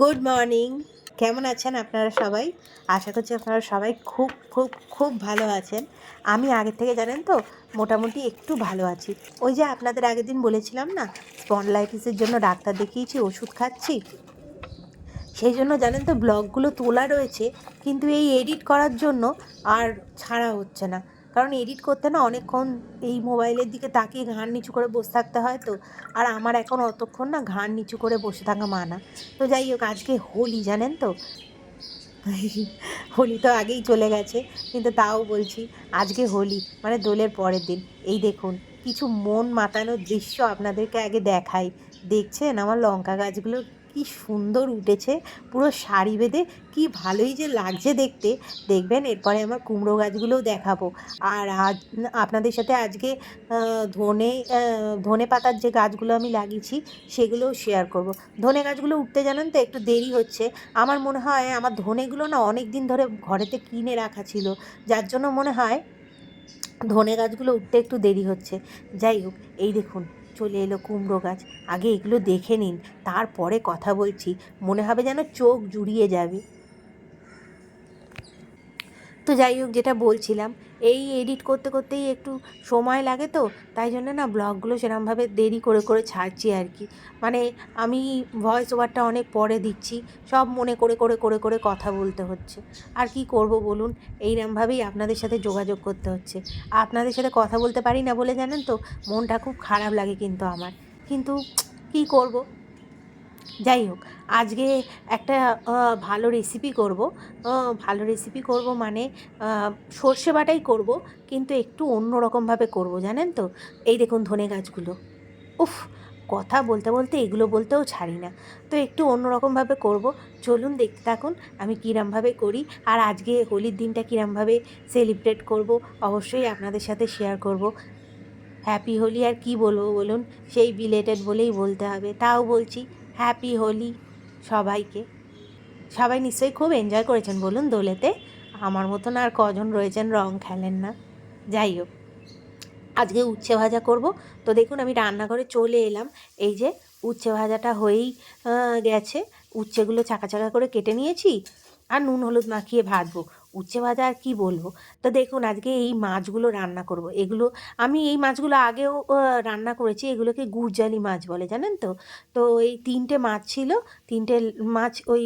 Good morning কেমন আছেন আপনারা সবাই? আশা করছি আপনারা সবাই খুব খুব খুব ভালো আছেন। আমি আগের থেকে জানেন তো, মোটামুটি একটু ভালো আছি। ওই যে আপনাদের আগের দিন বলেছিলাম না স্পন্ডলাইটিসের জন্য ডাক্তার দেখিয়েছি, ওষুধ খাচ্ছি। সেই জন্য জানেন তো ব্লগগুলো তোলা রয়েছে, কিন্তু এই এডিট করার জন্য আর ছাড়া হচ্ছে না। কারণ এডিট করতে না অনেকক্ষণ এই মোবাইলের দিকে তাকিয়ে ঘাড় নিচু করে বসে থাকতে হয় তো। আর আমার এখন অতক্ষণ না ঘাড় নিচু করে বসে থাকা মানা। তো যাই হোক, আজকে হোলি, জানেন তো? হোলি তো আগেই চলে গেছে, কিন্তু তাও বলছি আজকে হোলি মানে দোলের পরের দিন। এই দেখুন, কিছু মন মাতানোর দৃশ্য আপনাদেরকে আগে দেখাই। দেখছেন আমার লঙ্কা গাছগুলো? কি সুন্দর উঠেছে, পুরো সারি বেঁধে, কি ভালোই যে লাগছে দেখতে। দেখবেন, এরপরে আমার কুমড়ো গাছগুলোও দেখাবো। আর আজ, আপনাদের সাথে আজকে ধনে ধনে পাতার যে গাছগুলো আমি লাগিয়েছি, সেগুলোও শেয়ার করব। ধনে গাছগুলো উঠতে জানেন তো, একটু দেরি হচ্ছে। আমার মনে হয়, আমার ধনেগুলো না অনেক দিন ধরে ঘরেতে কিনে রাখা ছিল। যার জন্য মনে হয়, ধনে গাছগুলো উঠতে একটু দেরি হচ্ছে। যাই হোক, এই দেখুন। চলে এলো কুমড়ো গাছ। আগে এগুলো দেখে নিন, তারপরে কথা বলছি। মনে হবে যেন চোখ জুড়িয়ে যাবে। তো যাই হোক, যেটা বলছিলাম এই এডিট করতে করতেই একটু সময় লাগে তো, তাই জন্য না ব্লগগুলো সেরকমভাবে দেরি করে করে ছাড়ছি আর কি। মানে আমি ভয়েস ওভারটা অনেক পরে দিচ্ছি, সব মনে করে করে করে করে কথা বলতে হচ্ছে। আর কি করব বলুন? এইরকমভাবেই আপনাদের সাথে যোগাযোগ করতে হচ্ছে। আপনাদের সাথে কথা বলতে পারি না বলে জানেন তো, মনটা খুব খারাপ লাগে কিন্তু আমার। কিন্তু কি করব? যাই হোক, আজকে একটা ভালো রেসিপি করব। ভালো রেসিপি করব মানে সর্ষে বাটাই করব, কিন্তু একটু অন্য রকমভাবে করব, জানেন তো? এই দেখুন ধনে গাছগুলো। উফ, কথা বলতে বলতে এগুলো বলতেও ছাড়ি না। তো একটু অন্যরকমভাবে করব। চলুন দেখতে থাকুন আমি কীরমভাবে করি। আর আজকে হোলির দিনটা কীরমভাবে সেলিব্রেট করব, অবশ্যই আপনাদের সাথে শেয়ার করব। হ্যাপি হোলি আর কি বলব বলুন? সেই বিলেটেড বলেই বলতে হবে, তাও বলছি। হ্যাপি হোলি সবাইকে। সবাই নিশ্চয়ই খুব এনজয় করেছেন বলুন দোলেতে। আমার মতন আর কজন রয়েছেন রং খেলেন না। যাই হোক, আজকে উচ্ছে ভাজা করব। তো দেখুন আমি রান্নাঘরে চলে এলাম। এই যে উচ্ছে ভাজাটা হয়েই গেছে। উচ্ছেগুলো চাকা চাকা করে কেটে নিয়েছি। আর নুন হলুদ মাখিয়ে ভাজবো। উচ্ছে ভাজা আর কী বলব? তো দেখুন, আজকে এই মাছগুলো রান্না করব। এগুলো, আমি এই মাছগুলো আগেও রান্না করেছি। এগুলোকে গুড়জালি মাছ বলে, জানেন তো? তো এই তিনটে মাছ ছিল। তিনটে মাছ ওই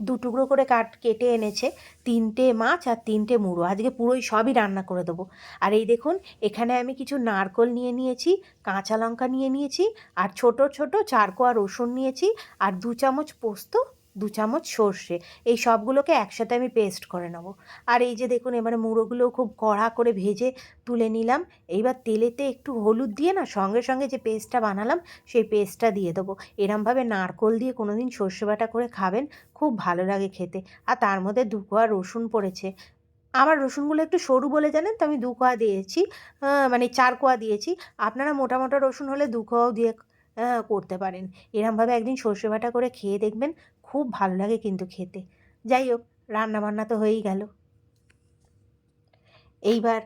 দু টুকরো করে কাট, কেটে এনেছে। তিনটে মাছ আর তিনটে মুড়ো। আজকে পুরোই সবই রান্না করে দেবো। আর এই দেখুন, এখানে আমি কিছু নারকল নিয়ে নিয়েছি, কাঁচা লঙ্কা নিয়ে নিয়েছি, আর ছোট ছোট চারকোয়া রসুন নিয়েছি, আর দু চামচ পোস্ত দু চামচ সর্ষে, এই সবগুলোকে একসাথে আমি পেস্ট করে নেব। আর এই যে দেখুন, এবারে মুড়োগুলো খুব কড়া করে ভেজে তুলে নিলাম। এইবার তেলেতে একটু হলুদ দিয়ে না, সঙ্গে সঙ্গে যে পেস্টটা বানালাম, সেই পেস্টটা দিয়ে দেবো। এরমভাবে নারকল দিয়ে কোনো দিন সর্ষে বাটা করে খাবেন, খুব ভালো লাগে খেতে। আর তার মধ্যে দু কোয়া রসুন পড়েছে। আমার রসুনগুলো একটু সরু বলে জানেন, তো আমি দু কোয়া দিয়েছি মানে চার কোয়া দিয়েছি। আপনারা মোটা মোটা রসুন হলে দু কোয়াও দিয়ে করতে পারেন। এরমভাবে একদিন সর্ষে বাটা করে খেয়ে দেখবেন খুব ভালো লাগে কিন্তু খেতে। যাই হোক রান্না বান্না তো হয়েই গেল। এইবার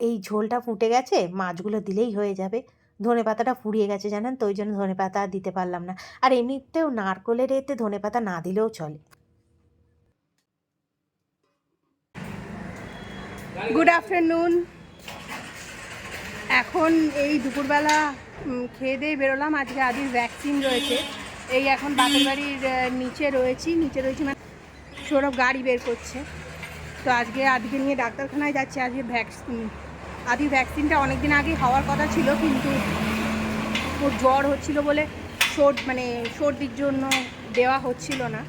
এই ঝোলটা ফুটে গেছে, মাছগুলো দিলেই হয়ে যাবে। ধনে পাতাটা ফুরিয়ে গেছে জানেন তো, ওই জন্য ধনে পাতা দিতে পারলাম না। আর এমনিতেও নারকলের এতে ধনে পাতা না দিলেও চলে। গুড আফটারনুন এখন এই দুপুরবেলা খেয়ে দিয়ে বেরোলাম। আজকে আদির ভ্যাকসিন রয়েছে। এই এখন বাপের বাড়ির নিচে রয়েছি নিচে রয়েছি মানে সৌরভ গাড়ি বের করছে। তো আজকে আদিকে নিয়ে ডাক্তারখানায় যাচ্ছে, আজকে ভ্যাকসিন আদির ভ্যাকসিনটা অনেক দিন আগে হওয়ার কথা ছিল, কিন্তু ওর জ্বর হচ্ছিল বলে সর্দ মানে সর্দির জন্য দেওয়া হচ্ছিল না।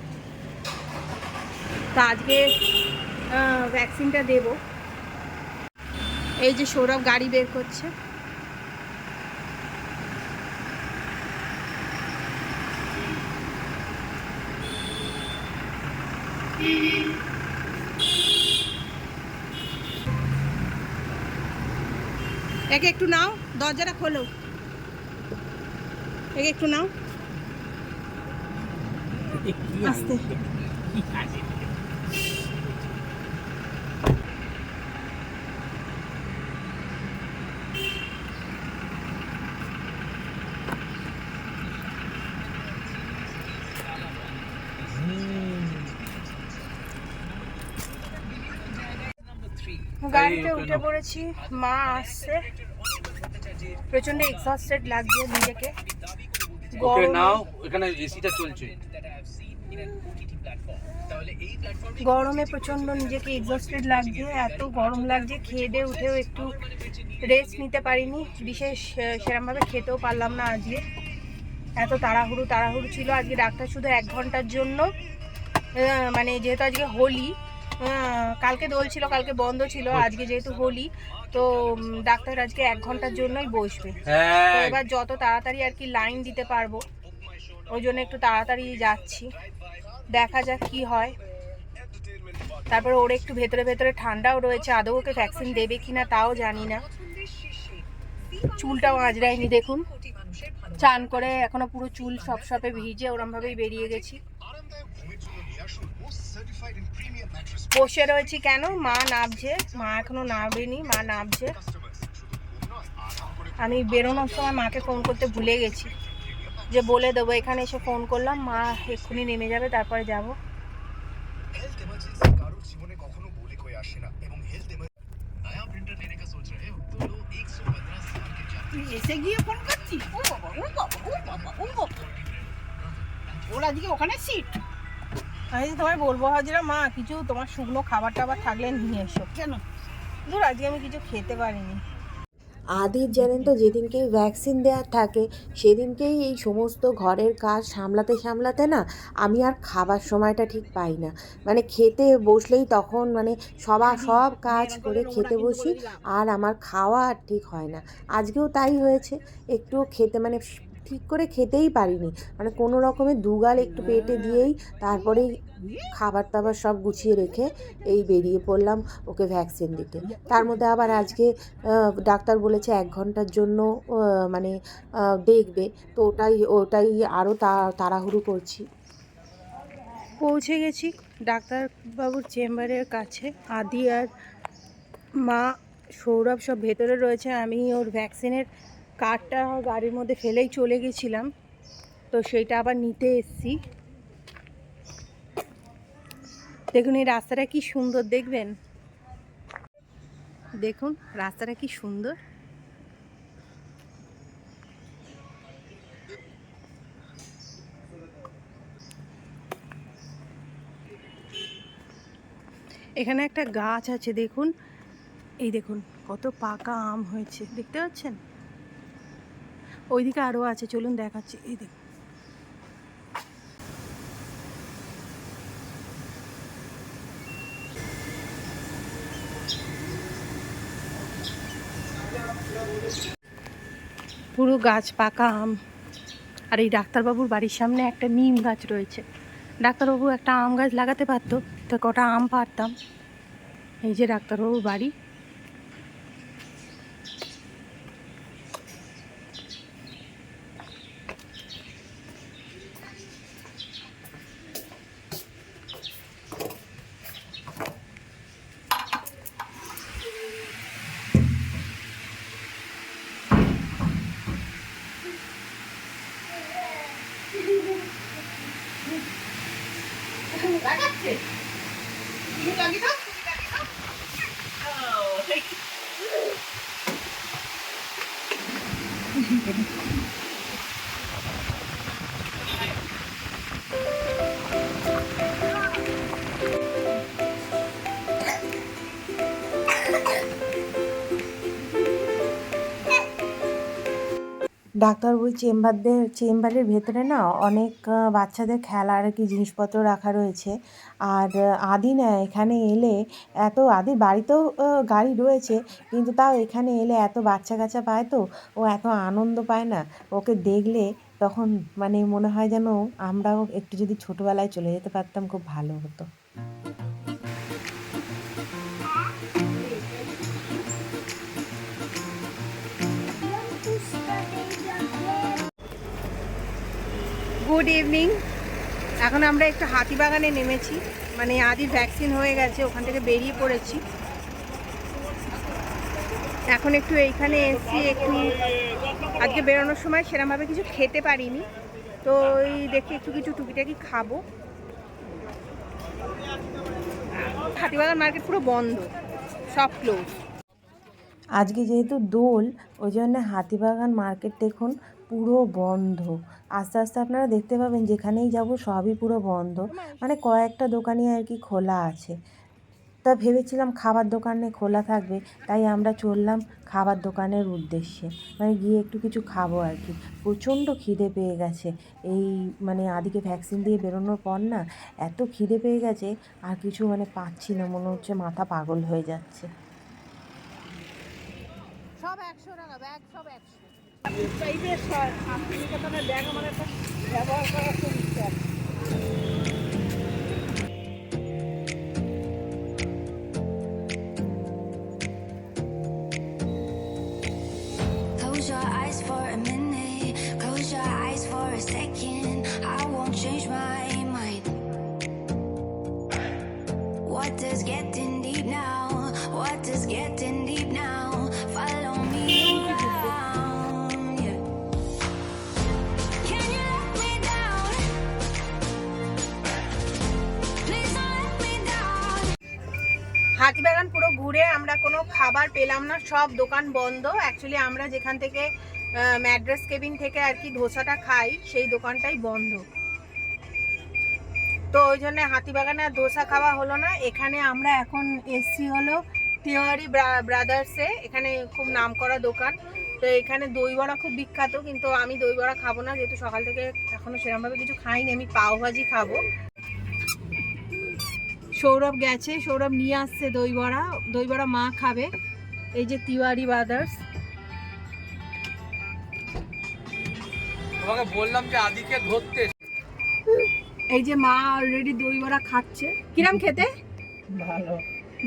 তো আজকে ভ্যাকসিনটা দেবো। এই যে সৌরভ গাড়ি বের করছে। একে একটু নাও দরজাটা খোলো। একে একটু নাও। আস্তে। গাড়িতে উঠে পড়েছি মা আসছে। প্রচণ্ড এক্সস্টেড লাগছে নিজেকে। ওকে গরমে- নাও এখানে এসিটা চলছে। গরমে প্রচণ্ড নিজেকে এক্সস্টেড লাগছে এত গরম লাগছে খেয়ে দিয়ে উঠেও একটু রেস্ট নিতে পারিনি। বিশেষ সেরমভাবে খেতেও পারলাম না আজকে। এত তাড়াহুড়ো তাড়াহুড়ো ছিল। আজকে ডাক্তার শুধু এক ঘণ্টার জন্য মানে যেহেতু আজকে হোলি কালকে দোল ছিল কালকে বন্ধ ছিল আজকে যেহেতু হোলি তো ডাক্তার আজকে এক ঘণ্টার জন্যই বসবে। হ্যাঁ এবার যত তাড়াতাড়ি আর কি লাইন দিতে পারব ওই জন্য একটু তাড়াতাড়ি যাচ্ছি। দেখা যাক কি হয়। তারপরে ওর একটু ভেতরে ভেতরে ঠান্ডাও রয়েছে আদৌ ওকে ভ্যাকসিন দেবে কি না তাও জানি না। চুলটাও আঁচড়ায়নি দেখুন। চান করে এখনও পুরো চুল সব সপে ভিজে ওরমভাবেই বেরিয়ে গেছি। বসে রয়েছি কেন? মা নাবছে মা এখনও নাবেনি মা নাবছে আমি বেরোনোর সময় মাকে ফোন করতে ভুলে গেছি। যে বলে দেবো এখানে এসে ফোন করলাম মা এক্ষুনি নেমে যাবে তারপরে যাব। ওরা দিকে ওখানে সিট আমি তো তোমায় বলব হাজিরা মা কিছু তোমার শুকনো খাবার টাবার থাকলে নিয়ে এসো। কেন? ধর আজকে আমি কিছু খেতে পারিনি। আদির জানেন তো যেদিনকেই ভ্যাকসিন দেওয়ার থাকে সেদিনকেই এই সমস্ত ঘরের কাজ সামলাতে সামলাতে না আমি আর খাবার সময়টা ঠিক পাই না। মানে খেতে বসলেই তখন মানে সবার সব কাজ করে খেতে বসি আর আমার খাওয়া আর ঠিক হয় না। আজকেও তাই হয়েছে একটু খেতে মানে ঠিক করে খেতেই পারিনি। মানে কোনো রকমের দুগাল একটু পেটে দিয়েই তারপরেই খাবার টাবার সব গুছিয়ে রেখে এই বেরিয়ে পড়লাম ওকে ভ্যাকসিন দিতে। তার মধ্যে আবার আজকে ডাক্তার বলেছে এক ঘণ্টার জন্য মানে দেখবে। তো ওটাই ওটাই আরও তাড়াহুড়ো করছি। পৌঁছে গেছি ডাক্তারবাবুর চেম্বারের কাছে। আদি আর মা সৌরভ সব ভেতরে রয়েছে। আমি ওর ভ্যাকসিনের কার্ডটা গাড়ির মধ্যে ফেলেই চলে গেছিলাম। তো সেইটা আবার নিতে এসছি। দেখুন, এই রাস্তাটা কি সুন্দর, দেখবেন? দেখুন, রাস্তাটা কি সুন্দর। এখানে একটা গাছ আছে, দেখুন। এই দেখুন, কত পাকা আম হয়েছে, দেখতে পাচ্ছেন? ওইদিকে আরও আছে, চলুন দেখাচ্ছি, এই দেখুন। পুরো গাছ পাকা আম, আর এই ডাক্তারবাবুর বাড়ির সামনে একটা নিম গাছ রয়েছে। ডাক্তারবাবু একটা আম গাছ লাগাতে পারতো, তো কটা আম পারতাম। এই যে ডাক্তারবাবুর বাড়ি। ডাক্তারবাবু চেম্বারদের, চেম্বারের ভেতরে না অনেক বাচ্চাদের খেলার আর কি জিনিসপত্র রাখা রয়েছে। আর আদি না এখানে এলে এত, আদি বাড়িতেও গাড়ি রয়েছে, কিন্তু তাও এখানে এলে এত বাচ্চা কাচ্চা পায় তো, ও এত আনন্দ পায় না। ওকে দেখলে তখন মানে মনে হয় যেন আমরাও একটু যদি ছোটোবেলায় চলে যেতে পারতাম, খুব ভালো হতো। গুড ইভিনিং এখন আমরা একটু হাতিবাগানে নেমেছি। মানে আদি ভ্যাকসিন হয়ে গেছে, ওখান থেকে বেরিয়ে পড়েছি। এখন একটু এইখানে এসছি একটু আজকে বেরোনোর সময় সেরমভাবে কিছু খেতে পারিনি। তো ওই দেখি একটু কিছু টুকিটাকি খাব। হাতিবাগান মার্কেট পুরো বন্ধ, সব ক্লোজ আজকে যেহেতু দোল, ওই জন্য হাতিবাগান মার্কেট দেখুন পুরো বন্ধ। আস্তে আস্তে আপনারা দেখতে পাবেন যেখানেই যাব সবই পুরো বন্ধ। মানে কয়েকটা দোকানই আর কি খোলা আছে। তা ভেবেছিলাম খাবার দোকানে খোলা থাকবে, তাই আমরা চললাম খাবার দোকানের উদ্দেশ্যে। মানে গিয়ে একটু কিছু খাব আর কি। প্রচণ্ড খিদে পেয়ে গেছে। এই মানে আদিকে ভ্যাকসিন দিয়ে বেরোনোর পর না, এত খিদে পেয়ে গেছে, আর কিছু মানে পাচ্ছি না, মনে হচ্ছে মাথা পাগল হয়ে যাচ্ছে। সব একশো টাকা টাইপের শান্তিনিকেতনের ব্যাগ আমার একটা ব্যবহার করার খুব ইচ্ছা খাবার পেলাম না, সব দোকান বন্ধ। অ্যাকচুয়ালি আমরা যেখান থেকে ম্যাড্রাস কেবিন থেকে আর কি ধোসাটা খাই, সেই দোকানটাই বন্ধ। তো ওই জন্য হাতিবাগানে আর ধোসা খাওয়া হলো না। এখানে আমরা এখন এসছি হলো তিওয়ারি ব্রাদার্সে এখানে খুব নামকরা দোকান। তো এখানে দই বড়া খুব বিখ্যাত, কিন্তু আমি দই বড়া খাব না, যেহেতু সকাল থেকে এখনও সেরকমভাবে কিছু খাইনি, আমি পাও ভাজি খাব। সৌরভ গেছে, সৌরভ নিয়ে আসছে দই বড়া দই বড়া মা খাবে। এই যে তিওয়ারি ব্রাদার্স তোমাকে বললাম যে আদিকে ধরতে। এই যে মা অলরেডি দই বড়া খাচ্ছে। কিরাম খেতে? ভালো।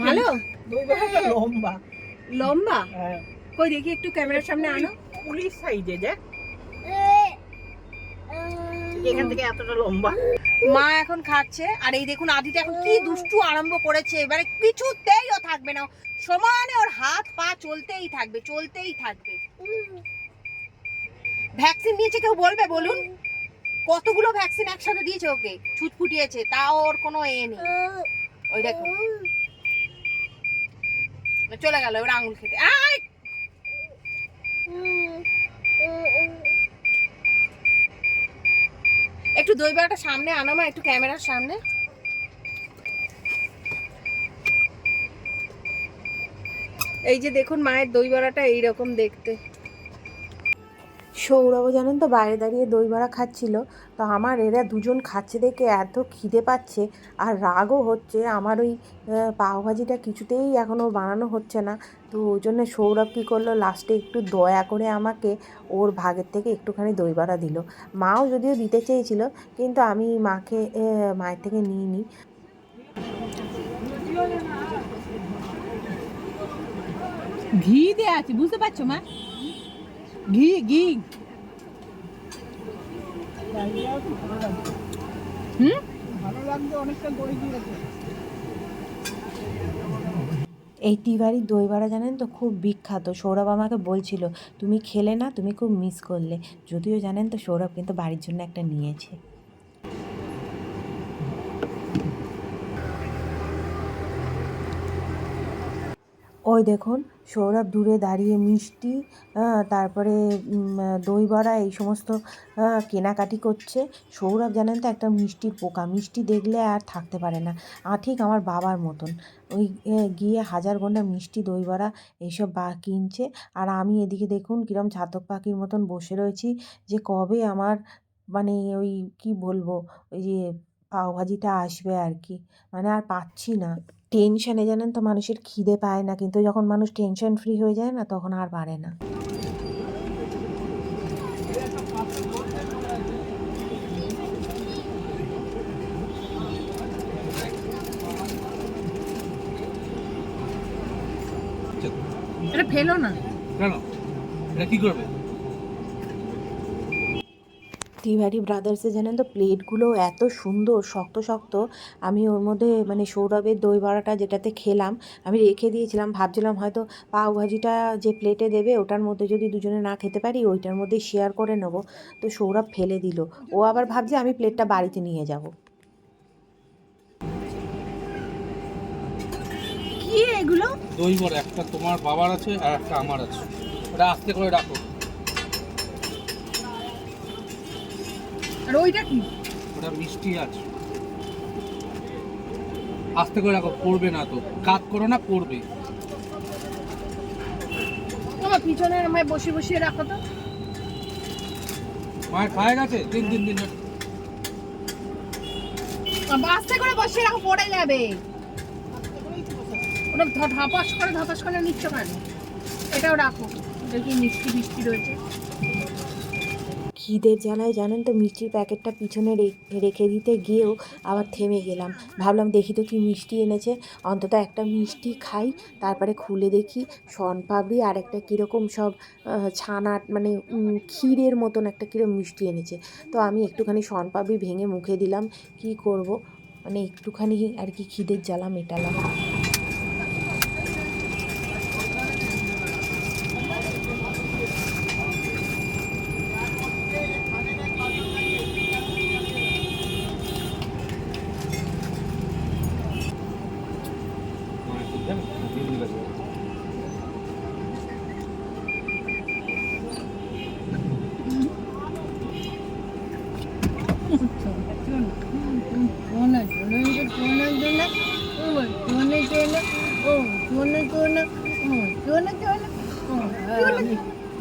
ভালো? দই বড়া লম্বা। লম্বা? হ্যাঁ। কই দেখি একটু ক্যামেরার সামনে আনো। পুলিশ সাইজে দেখ। এখান থেকে এতটা লম্বা? মা এখন খাচ্ছে, আর এই দেখুন আদিতে এখন কি দুষ্টু আরম্ভ করেছে। এবারে কিছুতেই ও থাকবে না। সমানে ওর হাত পা চলতেই থাকবে চলতেই থাকবে। ভ্যাকসিন নিয়েছে কেউ বলবে? বলুন। কতগুলো ভ্যাকসিন একসাথে দিয়েছে ওকে? ছুটফুটিয়েছে তা ওর কোনো এ নেই। ওই দেখো। চলে গেল, এবার আঙুল খেতে। আয়! একটু দই বড়াটা সামনে আনো মা, একটু ক্যামেরার সামনে। এই যে দেখুন মায়ের দই বড়াটা এইরকম দেখতে। সৌরভ জানেন তো বাইরে দাঁড়িয়ে দই বড়া খাচ্ছিল। তো আমার এরা দুজন খাচ্ছে দেখে এত খিদে পাচ্ছে আর রাগও হচ্ছে। আমার ওই পাওভাজিটা কিছুতেই এখনও বানানো হচ্ছে না। তো ওই জন্য সৌরভ কী করল লাস্টে একটু দয়া করে আমাকে ওর ভাগের থেকে একটুখানি দই বড়া দিল। মাও যদিও দিতে চেয়েছিল, কিন্তু আমি মাকে মায়ের থেকে নিই নি ঘি দেয়া আছে, বুঝতে পারছ মা? ঘি ঘি এই তিবাড়ির দই বড়া জানেন তো, খুব বিখ্যাত। সৌরভ আমাকে বলছিল, তুমি খেলে না, তুমি খুব মিস করলে। যদিও জানেন তো, সৌরভ কিন্তু বাড়ির জন্য একটা নিয়েছে। ওই দেখুন, সৌরভ দূরে দাঁড়িয়ে মিষ্টি তারপরে দই বড়া, এই সমস্ত কেনাকাটি করছে। সৌরভ জানেন তো একটা মিষ্টির পোকা, মিষ্টি দেখলে আর থাকতে পারে না। আর ঠিক আমার বাবার মতন। ওই গিয়ে হাজার ঘণ্টা মিষ্টি, দই বড়া এইসব বা, কিনছে। আর আমি এদিকে দেখুন, কিরম ছাতক পাখির মতন বসে রয়েছি যে, কবে আমার মানে ওই, কি বলব, ওই যে, পাওভাজিটা আসবে আর কি। মানে আর পাচ্ছি না। টেনশনে জানেন তো মানুষের খিদে পায় না কিন্তু যখন মানুষ টেনশন ফ্রি হয়ে যায় না তখন আর বাড়ে না। এটা ফেলো না। কেন? এটা কি করবে? তিওয়ারি ব্রাদার্সে জানেন তো প্লেটগুলো এত সুন্দর শক্ত শক্ত। আমি ওর মধ্যে মানে সৌরভের দই বড়াটা যেটাতে খেলাম আমি রেখে দিয়েছিলাম ভাবছিলাম হয়তো পাও ভাজিটা যে প্লেটে দেবে ওটার মধ্যে যদি দুজনে না খেতে পারি ওইটার মধ্যে শেয়ার করে নেব। তো সৌরভ ফেলে দিল। ও আবার ভাবছে আমি প্লেটটা বাড়িতে নিয়ে যাব। কি এগুলো? দই বড়া একটা তোমার বাবার আছে আর একটা আমার আছে। ওটা আস্তে করে রাখো। আর ওইটা কি? ওটা মিষ্টি আছে আস্তে করে রাখো পড়বে না তো। কাত করো না পড়বে। আমার পিছনে আমায় বসে বসিয়ে রাখো তো। মায়ের খায় গেছে? তিন তিন দিন। আস্তে করে বসিয়ে রাখো পড়ে যাবে। ওটা ধপাস করে ধপাস করে নিচ্ছ কেন? এটাও রাখো। দেখি মিষ্টি মিষ্টি রয়েছে। খিদের জ্বালায় জানেন তো, মিষ্টির প্যাকেটটা পিছনে রেখে দিতে গিয়েও আবার থেমে গেলাম। ভাবলাম দেখি তো কি মিষ্টি এনেছে। অন্তত একটা মিষ্টি খাই, তারপরে খুলে দেখি শনপাপড়ি আর একটা কীরকম সব ছানা মানে ক্ষীরের মতন একটা কীরকম মিষ্টি এনেছে। তো আমি একটুখানি শনপাপড়ি ভেঙে মুখে দিলাম। কি করব? মানে একটুখানি আর কি খিদের জ্বালা মেটালাম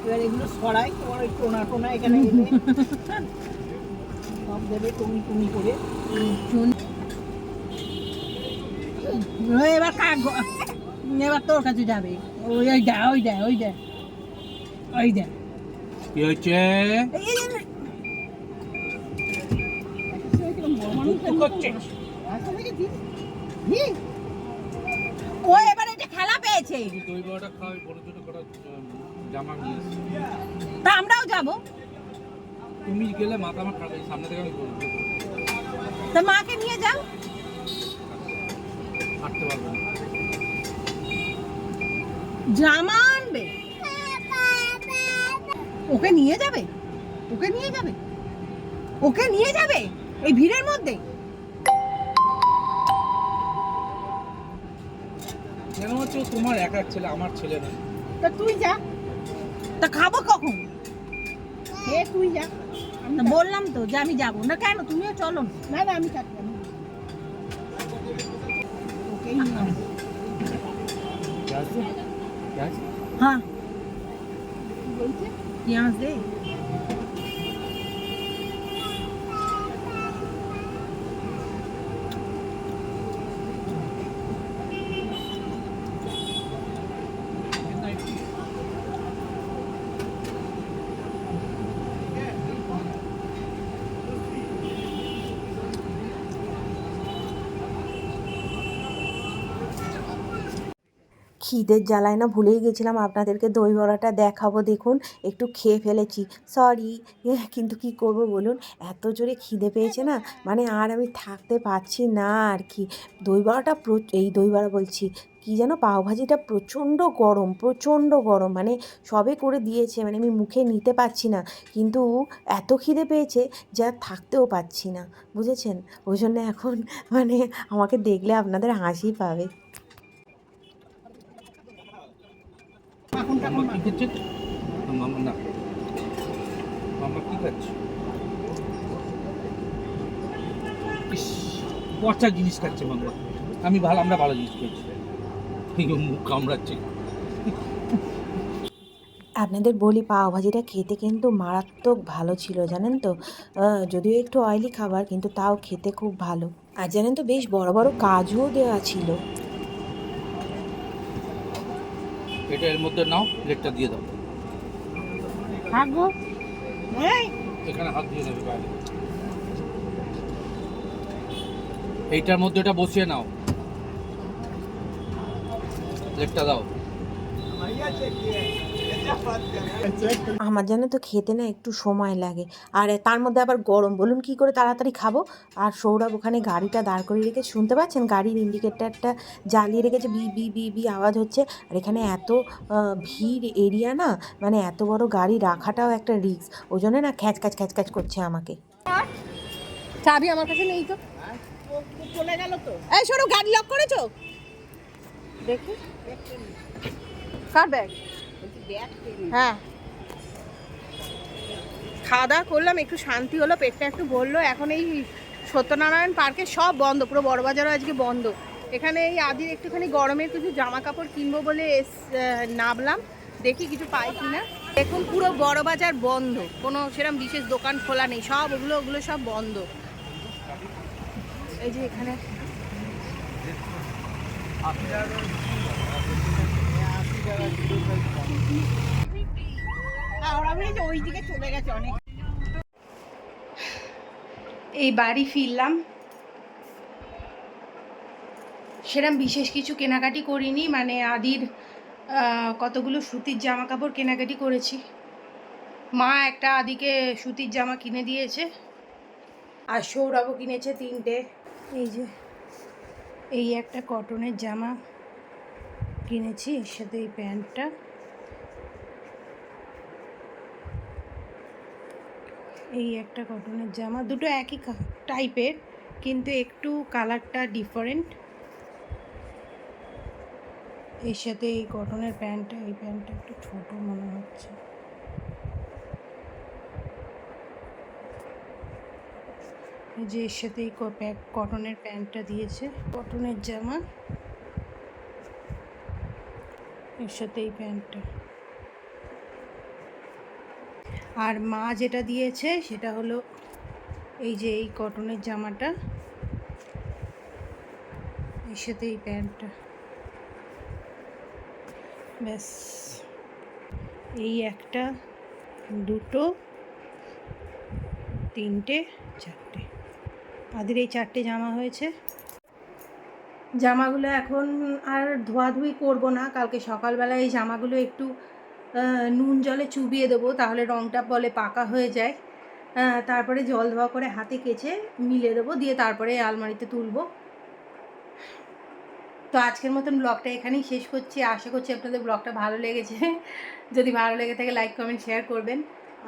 এবার এগুলো সরাই তোমার ওই টোনা টোনা এখানে এলে সব দেবে টুনি টুনি করে। এবার কাক এবার তোর কাছে যাবে। ওই ওই দে ওই দে ওই দে ওই দে কি ও এবার এটা খেলা পেয়েছে। তুমি। তা আমরাও যাব। তুমি গেলে মাথা আমার খারাপ সামনে থেকে আমি বলব। তা মাকে নিয়ে যাও। হাঁটতে পারব না। জামা আনবে? ওকে নিয়ে যাবে? ওকে নিয়ে যাবে? ওকে নিয়ে যাবে? এই ভিড়ের মধ্যে? কেন হচ্ছে তোমার একার ছেলে আমার ছেলে না? তা তুই যা। তা খাব কখন? হে তুই যা। তা বললাম তো যে আমি যাব। না কেন? তুমিও চলো না। না আমি থাকব হ্যাঁ। পেঁয়াজ দে। খিদের জ্বালায় না ভুলেই গেছিলাম, আপনাদেরকে দই বড়াটা দেখাবো, দেখুন, একটু খেয়ে ফেলেছি। সরি কিন্তু কি করব বলুন? এত জোরে খিদে পেয়েছে না? মানে আর আমি থাকতে পারছি না আর কি। দই বড়াটা এই দই বড়া বলছি, কি যেন পাওভাজিটা প্রচণ্ড গরম প্রচণ্ড গরম মানে সবে করে দিয়েছে মানে আমি মুখে নিতে পারছি না। কিন্তু এত খিদে পেয়েছে যে থাকতেও পারছি না, বুঝেছেন? ওই জন্য এখন মানে আমাকে দেখলে আপনাদের হাসি পাবে। মামা কি খাচ্ছে মামা না। মামা কি খাচ্ছে? পচা জিনিস খাচ্ছে মামা। আমি ভালো আমরা ভালো জিনিস খেয়েছি মুখ কামড়াচ্ছে। আপনাদের বলি পাও ভাজিটা খেতে কিন্তু মারাত্মক ভালো ছিল জানেন তো? আহ, যদিও একটু অয়েলি খাবার কিন্তু তাও খেতে খুব ভালো। আর জানেন তো বেশ বড় বড় কাজও দেওয়া ছিল। এটা এর মধ্যে নাও প্লেটটা দিয়ে দাও। এখানে হাত দিয়ে দেবে বাইরে। এইটার মধ্যে এটা বসিয়ে নাও। প্লেটটা দাও। আমার যেন তো খেতে না একটু সময় লাগে। আর তার মধ্যে আবার গরম, বলুন কি করে তাড়াতাড়ি খাব? আর সৌরভ ওখানে গাড়িটা দাঁড় করিয়ে রেখে শুনতে পাচ্ছেন? গাড়ির ইন্ডিকেটারটা জ্বালিয়ে রেখেছে, বি বি বি বি আওয়াজ হচ্ছে। আর এখানে এত ভিড় এরিয়া না মানে এত বড় গাড়ি রাখাটাও একটা রিস্ক ওই জন্য না খ্যাচ খ্যাচ খ্যাচ খ্যাচ করছে আমাকে। চাবি আমার কাছে নেই তো। চলে গেল তো এই সৌরভ, গাড়ি লক করেছ? দেখি। কার ব্যাগ হ্যাঁ। খাওয়া দাওয়া করলাম, একটু শান্তি হলো, পেটটা একটু ভরলো। এখন এই সত্যনারায়ণ পার্কে সব বন্ধ, পুরো বড়বাজারও আজকে বন্ধ। এখানে এই আদির একটুখানি গরমের কিছু জামা কাপড় কিনবো বলে নামলাম। দেখি কিছু পাই কিনা। দেখুন পুরো বড়বাজার বন্ধ। কোনো সেরকম বিশেষ দোকান খোলা নেই। সব ওগুলো ওগুলো সব বন্ধ। এই যে এখানে আর আমি যে ওই দিকে চলে গেছে অনেক এই বাড়ি ফিরলাম। সেরম বিশেষ কিছু কেনাকাটি করিনি মানে আদির কতগুলো সুতির জামা কাপড় কেনাকাটি করেছি। মা একটা আদিকে সুতির জামা কিনে দিয়েছে, আর সৌরভও কিনেছে তিনটে। এই যে, এই একটা কটনের জামা। কিনেছি, এর সাথে এই প্যান্টটা। এই একটা কটনের জামা, দুটো একই টাইপের কিন্তু একটু কালারটা ডিফারেন্ট এর সাথে এই কটনের প্যান্টটা, এই প্যান্টটা একটু ছোট মনে হচ্ছে। যে এর সাথে এই কটনের প্যান্টটা দিয়েছে। কটনের জামা। এর সাথে এই প্যান্টটা। আর মা যেটা দিয়েছে সেটা হলো এই যে এই কটনের জামাটা। এর সাথে এই প্যান্টটা। ব্যাস। এই একটা, দুটো, তিনটে, চারটে। আদির এই চারটে জামা হয়েছে। জামাগুলো এখন আর ধোয়াধুয়ি করব না। কালকে সকালবেলা এই জামাগুলো একটু নুন জলে চুবিয়ে দেবো, তাহলে রঙটা বলে পাকা হয়ে যায়। তারপরে জল ধোয়া করে হাতে কেচে মিলে দেবো, দিয়ে তারপরে আলমারিতে তুলবো। তো আজকের মতন ব্লগটা এখানেই শেষ করছি। আশা করছি আপনাদের ব্লগটা ভালো লেগেছে। যদি ভালো লেগে থাকে, লাইক, কমেন্ট, শেয়ার করবেন।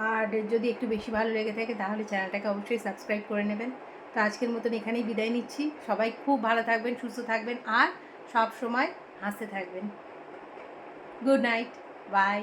আর যদি একটু বেশি ভালো লেগে থাকে, তাহলে চ্যানেলটাকে অবশ্যই সাবস্ক্রাইব করে নেবেন। তো আজকের মতন এখানেই বিদায় নিচ্ছি। সবাই খুব ভালো থাকবেন, সুস্থ থাকবেন আর সব সময় হাসতে থাকবেন। Good night bye